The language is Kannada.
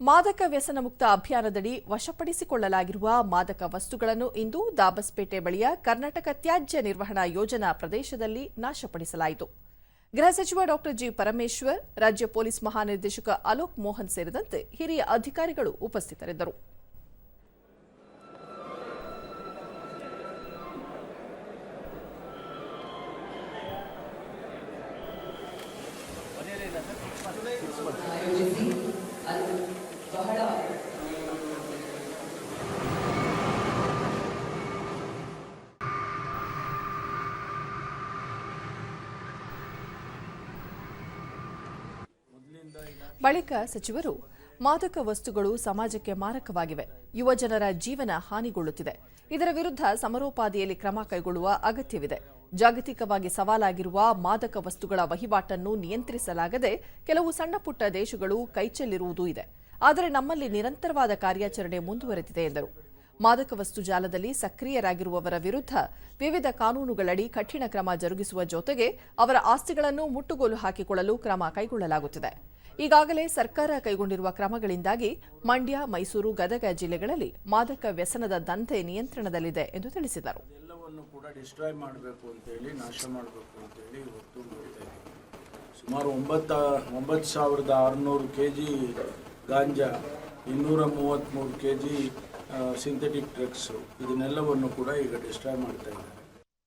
ಮಾದಕ ವ್ಯಸನ ಮುಕ್ತ ಅಭಿಯಾನದಡಿ ವಶಪಡಿಸಿಕೊಳ್ಳಲಾಗಿರುವ ಮಾದಕ ವಸ್ತುಗಳನ್ನು ಇಂದು ದಾಬಸ್ಪೇಟೆ ಬಳಿಯ ಕರ್ನಾಟಕ ತ್ಯಾಜ್ಯ ನಿರ್ವಹಣಾ ಯೋಜನಾ ಪ್ರದೇಶದಲ್ಲಿ ನಾಶಪಡಿಸಲಾಯಿತು. ಗೃಹ ಸಚಿವ ಡಾ. ಜಿ. ಪರಮೇಶ್ವರ್, ರಾಜ್ಯ ಪೊಲೀಸ್ ಮಹಾನಿರ್ದೇಶಕ ಅಲೋಕ್ ಮೋಹನ್ ಸೇರಿದಂತೆ ಹಿರಿಯ ಅಧಿಕಾರಿಗಳು ಉಪಸ್ಥಿತರಿದ್ದರು. ಬಳಿಕ ಸಚಿವರು, ಮಾದಕ ವಸ್ತುಗಳು ಸಮಾಜಕ್ಕೆ ಮಾರಕವಾಗಿವೆ. ಯುವಜನರ ಜೀವನ ಹಾನಿಗೊಳ್ಳುತ್ತಿದೆ. ಇದರ ವಿರುದ್ಧ ಸಮರೋಪಾದಿಯಲ್ಲಿ ಕ್ರಮ ಕೈಗೊಳ್ಳುವ ಅಗತ್ಯವಿದೆ. ಜಾಗತಿಕವಾಗಿ ಸವಾಲಾಗಿರುವ ಮಾದಕ ವಸ್ತುಗಳ ವಹಿವಾಟನ್ನು ನಿಯಂತ್ರಿಸಲಾಗದೆ ಕೆಲವು ಸಣ್ಣಪುಟ್ಟ ದೇಶಗಳು ಕೈಚೆಲ್ಲಿರುವುದೂ ಇದೆ. ಆದರೆ ನಮ್ಮಲ್ಲಿ ನಿರಂತರವಾದ ಕಾರ್ಯಾಚರಣೆ ಮುಂದುವರೆದಿದೆ ಎಂದರು. ಮಾದಕ ವಸ್ತು ಜಾಲದಲ್ಲಿ ಸಕ್ರಿಯರಾಗಿರುವವರ ವಿರುದ್ಧ ವಿವಿಧ ಕಾನೂನುಗಳಡಿ ಕಠಿಣ ಕ್ರಮ ಜರುಗಿಸುವ ಜೊತೆಗೆ ಅವರ ಆಸ್ತಿಗಳನ್ನು ಮುಟ್ಟುಗೋಲು ಹಾಕಿಕೊಳ್ಳಲು ಕ್ರಮ ಕೈಗೊಳ್ಳಲಾಗುತ್ತಿದೆ. ಈಗಾಗಲೇ ಸರ್ಕಾರ ಕೈಗೊಂಡಿರುವ ಕ್ರಮಗಳಿಂದಾಗಿ ಮಂಡ್ಯ, ಮೈಸೂರು, ಗದಗ ಜಿಲ್ಲೆಗಳಲ್ಲಿ ಮಾದಕ ವ್ಯಸನದ ದಂಧೆ ನಿಯಂತ್ರಣದಲ್ಲಿದೆ ಎಂದು ತಿಳಿಸಿದರು. ಸುಮಾರು ಒಂಬತ್ತು ಒಂಬತ್ತು ಸಾವಿರದ ಆರುನೂರು ಕೆ ಜಿ ಗಾಂಜಾ ಇನ್ನೂರ ಮೂವತ್ತ್ಮೂರು ಕೆ ಜಿ ಸಿಂಥೆಟಿಕ್ ಡ್ರಗ್ಸು ಇದನ್ನೆಲ್ಲವನ್ನು ಕೂಡ ಈಗ ಡಿಸ್ಟ್ರಾಯ್ ಮಾಡ್ತಾ ಇದ್ದಾರೆ.